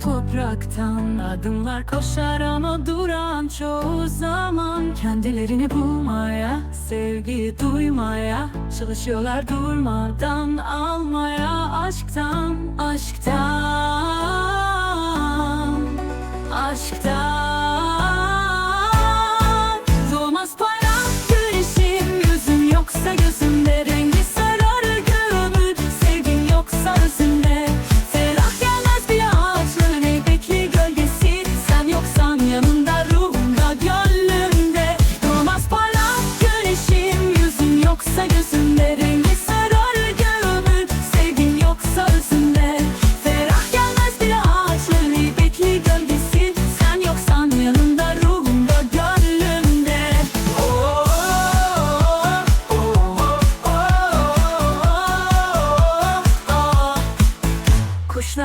aşktan Adımlar koşar ama duran çoğu zaman Kendilerini bulmaya, sevgi duymaya Çalışıyorlar durmadan almaya Aşktan, aşktan,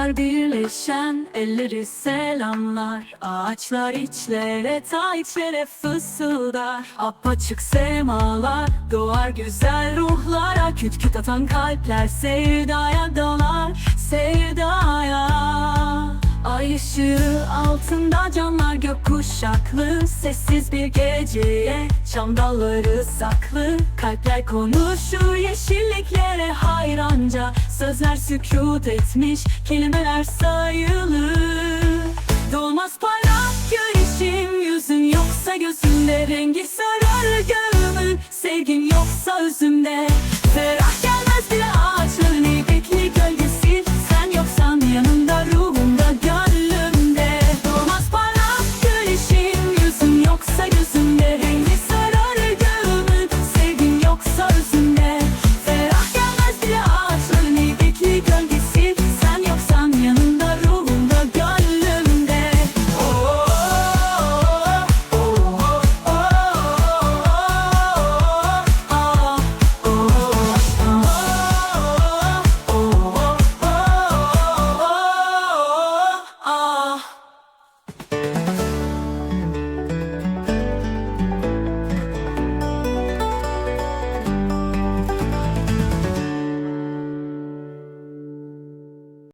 Kuşlar birleşen elleri selamlar. Ağaçlar içlere ta içlere fısıldar. Apaçık semalar doğar güzel ruhlara. Küt küt atan kalpler sevdaya dalar Sevdaya Ay ışığı altında canlar gökkuşaklı. Sessiz bir geceye çam dalları saklı. Kalpler konuşur yeşilliklere hayranca Sözler sükut etmiş kelimeler sayılı Dolmaz parlak güneşim yüzün yoksa gözünde Rengi sarar göğümün sevgin yoksa özümde. Ferah